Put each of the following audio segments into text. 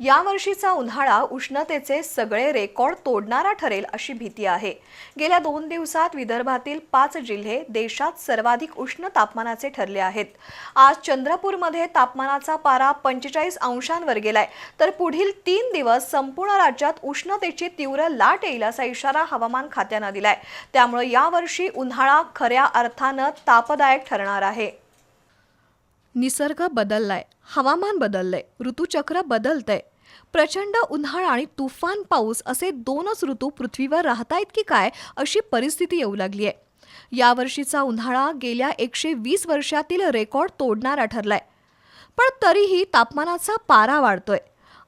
यावर्षीचा उन्हाळा उष्णतेचे सगळे रेकॉर्ड तोडणारा ठरेल अशी भीती आहे. गेल्या दोन दिवसात विदर्भातील पाच जिल्हे देशात सर्वाधिक उष्ण तापमानाचे ठरले आहेत. आज चंद्रपूरमध्ये तापमानाचा पारा पंचेचाळीस अंशांवर गेलाय. तर पुढील तीन दिवस संपूर्ण राज्यात उष्णतेची तीव्र लाट येईल असा इशारा हवामान खात्यानं दिलाय. त्यामुळे यावर्षी उन्हाळा खऱ्या अर्थानं तापदायक ठरणार आहे. निसर्ग बदललाय हवामान बदललंय ऋतुचक्र बदलतंय. प्रचंड उन्हाळा आणि तुफान पाऊस असे दोनच ऋतू पृथ्वीवर राहतायत की काय अशी परिस्थिती येऊ लागली आहे यावर्षीचा उन्हाळा गेल्या एकशे वीस वर्षातील रेकॉर्ड तोडणारा ठरलाय. पण तरीही तापमानाचा पारा वाढतोय.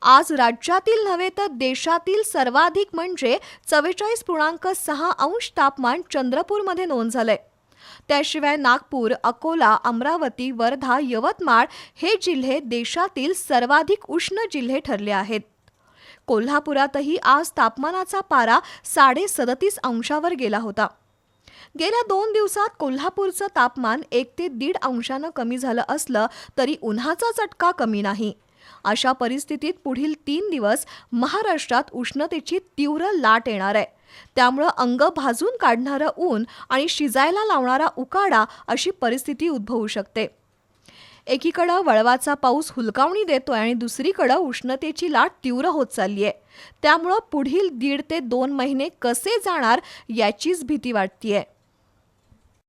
आज राज्यातील नव्हे तर देशातील सर्वाधिक म्हणजे चव्वेचाळीस पूर्णांक सहा अंश तापमान चंद्रपूरमध्ये नोंद झालंय. त्याशिवाय नागपूर अकोला अमरावती वर्धा यवतमाळ हे जिल्हे देशातील सर्वाधिक उष्ण जिल्हे ठरले आहेत. कोल्हापुरातही आज तापमानाचा पारा साडे सदतीस अंशावर गेला होता. गेल्या दोन दिवसात कोल्हापूरचं तापमान एक ते दीड अंशानं कमी झालं असलं तरी उन्हाचा चटका कमी नाही. अशा परिस्थितीत पुढील तीन दिवस महाराष्ट्रात उष्णतेची तीव्र लाट येणार आहे. त्यामुळं अंग भाजून काढणारं ऊन आणि शिजायला लावणारा उकाडा अशी परिस्थिती उद्भवू शकते. एकीकडं वळवाचा पाऊस हुलकावणी देतोय आणि दुसरीकडं उष्णतेची लाट तीव्र होत चालली आहे. त्यामुळं पुढील दीड ते दोन महिने कसे जाणार याचीच भीती वाटतीये.